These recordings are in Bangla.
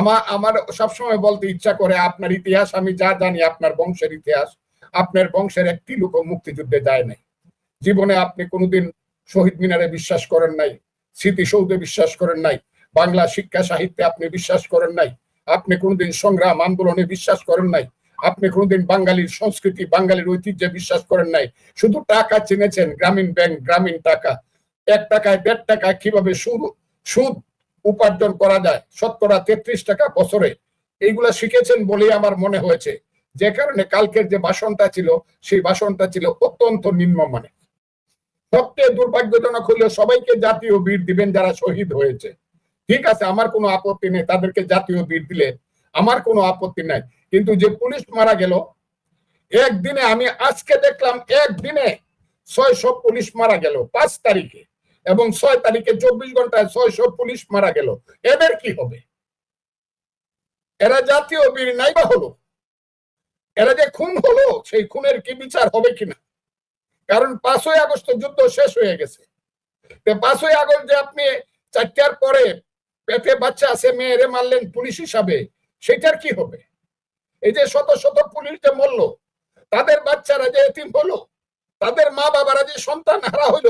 আমার আমার সবসময় বলতে ইচ্ছা করে আপনার ইতিহাস, আমি যা জানি আপনার বংশের ইতিহাস। আপনার বংশের একটি লোক মুক্তিযুদ্ধে যায় নাই। জীবনে আপনি কোনোদিন শহীদ মিনারে বিশ্বাস করেন নাই, স্মৃতিসৌধে বিশ্বাস করেন নাই, বাংলা শিক্ষা সাহিত্যে আপনি বিশ্বাস করেন নাই, আপনি কোনোদিন সংগ্রাম, আন্দোলনে বিশ্বাস করেন নাই, আপনি কোনোদিন বাঙালির সংস্কৃতি, বাঙালির ঐতিহ্যে বিশ্বাস করেন নাই। শুধু টাকা চিনেছেন, গ্রামীণ ব্যাংক, গ্রামীণ টাকা। এক টাকায় দেড় টাকা কীভাবে সুদ সুদ উপার্জন করা যায়। শতকরা তেত্রিশ টাকা বছরে। এইগুলা শিখেছেন বলেই আমার মনে হয়েছে। যে কারণে কালকের যে ভাষণটা ছিল, সেই ভাষণটা ছিল অত্যন্ত নিম্নমানের। সবচেয়ে দুর্ভাগ্যজনক হলো সবাইকে জাতীয় বীর দিবেন যারা শহীদ হয়েছে। ঠিক আছে, আমার কোনো আপত্তি নেই, তাদেরকে জাতীয় বীর দিলে আমার কোনো আপত্তি নাই। কিন্তু যে পুলিশ মারা গেল, একদিনে আমি আজকে দেখলাম, একদিনে ছয়শো পুলিশ মারা গেল, পাঁচ তারিখে। এবং ছয় তারিখে চব্বিশ ঘন্টায় ছয়শো পুলিশ মারা গেল। এদের কি হবে? এরা জাতীয় বীর নাই বা হলো? এরা যে খুন হলো, সেই খুনের কি বিচার হবে কিনা? কারণ পাঁচই আগস্ট যুদ্ধ শেষ হয়ে গেছে। পাঁচই আগস্ট যে আপনি চারটার পরে পেটে বাচ্চা আছে, মেয়েরে মারলেন পুলিশ হিসাবে, সেটার কি হবে? এই যে শত শত পুলিশ যে মরলো, তাদের বাচ্চারা যে এতিম হলো, তাদের মা বাবারা যে সন্তান হারা হইল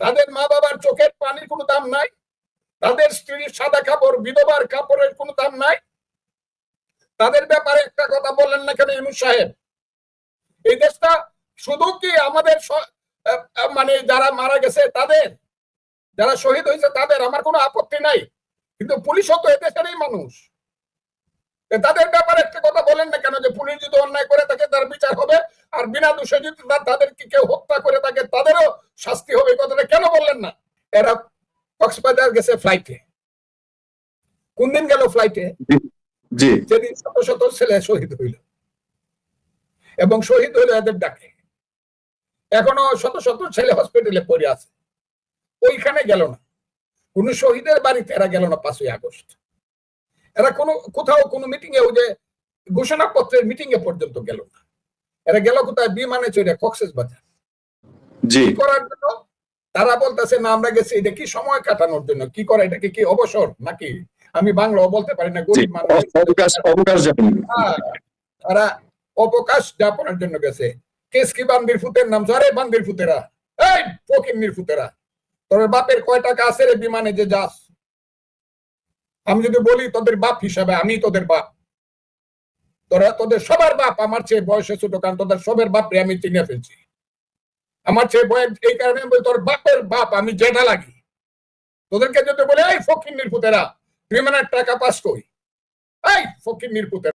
তাদের মা বাবার চোখের পানির কোনো দাম নাই। তাদের স্ত্রীর সাদা কাপড়, বিধবার কাপড়ের কোনো দাম নাই। তাদের ব্যাপারে একটা কথা বললেন না কেন ইনু সাহেব? এই দেশটা শুধু কি আমাদের মানে যারা মারা গেছে তাদের? যারা শহীদ হয়েছে তাদের? আমার কোনো আপত্তি নাই। কিন্তু পুলিশও তো এদেশেরই মানুষ। তাদের ব্যাপারে একটা কথা বলেন না কেন? যে পুলিশ যদি অন্যায় করে থাকে, তার বিচার হবে। আর বিনা দোষে যদি তাদেরকে কেউ হত্যা করে থাকে, তাদেরও শাস্তি হবে এই কথাটা কেন বললেন না এরা কক্সবাজার গেছে ফ্লাইটে কোন দিন গেল ফ্লাইটে জি যেদিন শত শত ছেলে শহীদ হইল। এবং শহীদ হইল এদের ডাকে। এখনও শত শত ছেলে হসপিটালে পড়ে আছে। ওইখানে গেল না। কোন শহীদের বাড়িতে এরা গেল না পাঁচই আগস্ট। এরা কোনো কোথাও কোনো মিটিং এ ওই যে ঘোষণাপত্রের মিটিং এ পর্যন্ত গেল না। এরা গেল কোথায়? বিমানে চড়ে কক্সেস বাজার জি করার জন্য? তারা বলতেছে না আমরা গেছি এটা কি সময় কাটানোর জন্য? কি করে এটাকে কি অবসর নাকি? আমি বাংলাও বলতে পারি না গরিব মানুষ অবকাশ অবকাশ যাপন। হ্যাঁ, তারা অবকাশ যাপনের জন্য গেছে। কেস কি বান্দির ফুতের নাম? আরে বান্দির ফুতেরা। এই ফুতেরা। তোর বাপের কয় টাকা আছে রে বিমানে যে যাস? আমি যদি বলি তোদের বাপ হিসাবে আমি তোদের বাপ। তোরা তোদের সবার বাপ আমার চেয়ে বয়সে ছোট কারণ তোদের সবের বাপ আমি চিনে ফেলছি। আমার চেয়ে বয়ের এই কারণে আমি তোর বাপের বাপ, আমি জেঠা লাগি। তোদেরকে যদি বলে, এই ফকির ফুতেরা বিমানের টাকা পাস কই? এই ফকির পুতেরা